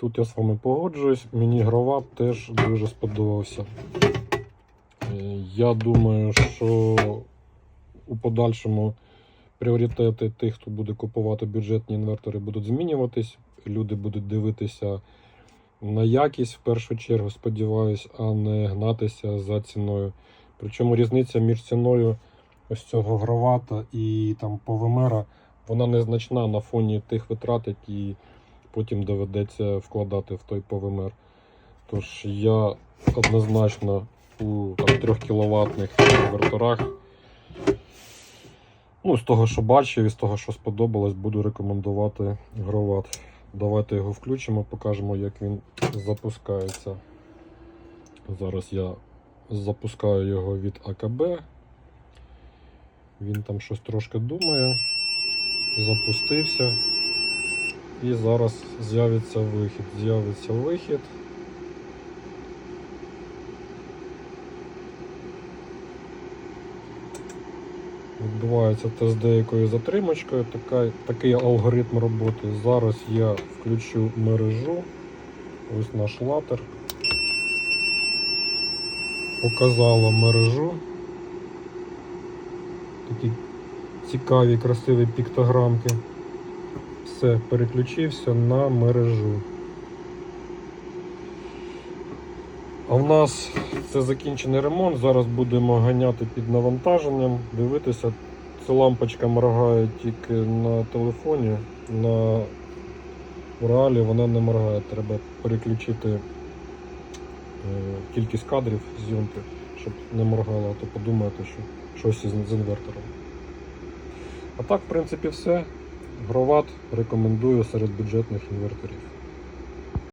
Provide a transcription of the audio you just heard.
Тут я з вами погоджуюсь, мені грават теж дуже сподобався. Е, Я думаю, що у подальшому пріоритети тих, хто буде купувати бюджетні інвертори, будуть змінюватись. Люди будуть дивитися на якість в першу чергу, сподіваюсь, а не гнатися за ціною. Причому різниця між ціною ось цього гравата і там повемера, вона незначна на фоні тих витрат, які потім доведеться вкладати в той повемер. Тож я однозначно у там, 3 кіловатних інверторах, ну, з того, що бачив, і з того, що сподобалось, буду рекомендувати грават. Давайте його включимо, покажемо, як він запускається. Зараз я запускаю його від АКБ. Він там щось трошки думає. Запустився. І зараз з'явиться вихід. З'явиться вихід. Відбувається тест деякою затримочкою, така, такий алгоритм роботи. Зараз я включу мережу. Ось наш латер. Показала мережу. Такі цікаві, красиві піктограмки. Все, переключився на мережу. А в нас це закінчений ремонт. Зараз будемо ганяти під навантаженням, дивитися. Ця лампочка моргає тільки на телефоні, на реалі вона не моргає. Треба переключити е, кількість кадрів зйомки, щоб не моргало, а то подумаєте, що щось із з інвертором. А так, в принципі, все. Гроват рекомендую серед бюджетних інверторів.